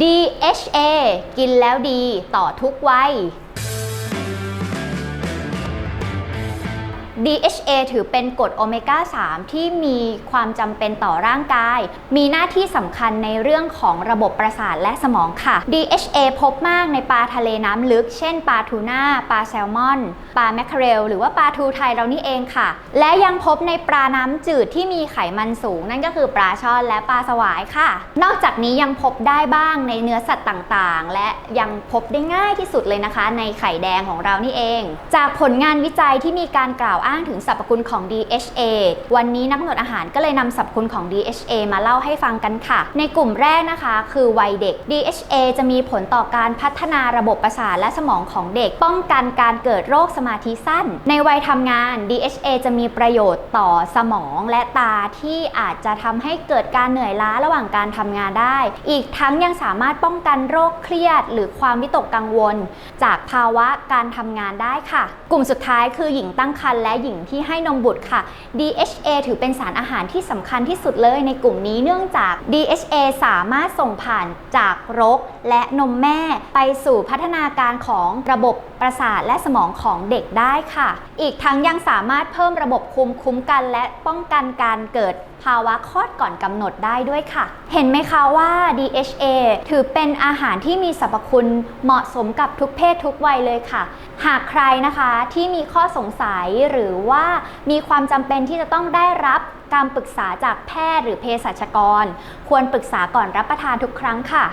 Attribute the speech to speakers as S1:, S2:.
S1: DHA กินแล้วดีต่อทุกวัย DHA ถือเป็นกรดโอเมก้า 3 ที่มีความจำเป็นต่อร่างกาย มีหน้าที่สำคัญในเรื่องของระบบประสาทและสมองค่ะ DHA พบมากในปลาทะเลน้ำลึก เช่นปลาทูน่า ปลาแซลมอน ปลาแมคเคอเรล หรือว่าปลาทูไทยเรานี่เองค่ะ และยังพบในปลาน้ำจืดที่มีไขมันสูง นั่นก็คือปลาช่อนและปลาสวายค่ะ นอกจากนี้ยังพบได้บ้างในเนื้อสัตว์ต่างๆ และยังพบได้ง่ายที่สุดเลยนะคะ ในไข่แดงของเรานี่เอง จากผลงานวิจัยที่มีการกล่าวอ้างอ้างถึงสรรพคุณของ DHA วันนี้นักกำหนดอาหารก็เลยนำสรรพคุณของ DHA มาเล่าให้ฟังกันค่ะ ในกลุ่มแรกนะคะคือวัยเด็ก DHA จะมีผลต่อการพัฒนาระบบประสาทและสมองของเด็ก ป้องกันการเกิดโรคสมาธิสั้น ในวัยทำงาน DHA จะมีประโยชน์ต่อสมองและตาที่อาจจะทำให้เกิดการเหนื่อยล้าระหว่างการทำงานได้ อีกทั้งยังสามารถป้องกันโรคเครียด หรือความวิตกกังวล จากภาวะการทำงานได้ค่ะ กลุ่มสุดท้ายคือหญิงตั้งครรภ์และหญิงที่ให้นมบุตรค่ะ DHA ถือเป็นสารอาหารที่สำคัญที่สุดเลยในกลุ่มนี้เนื่องจาก DHA สามารถส่งผ่านจากรกและนมแม่ไปสู่พัฒนาการของระบบ ประสาทและสมองของเด็กได้ค่ะ อีกทั้งยังสามารถเพิ่มระบบภูมิคุ้มกันและป้องกันการเกิดภาวะคลอดก่อนกำหนดได้ด้วยค่ะ เห็นไหมคะว่า DHA ถือเป็นอาหารที่มีสรรพคุณเหมาะสมกับทุกเพศทุกวัยเลยค่ะ หากใครนะคะที่มีข้อสงสัยหรือว่ามีความจำเป็นที่จะต้องได้รับการปรึกษาจากแพทย์หรือเภสัชกร ควรปรึกษาก่อนรับประทานทุกครั้งค่ะ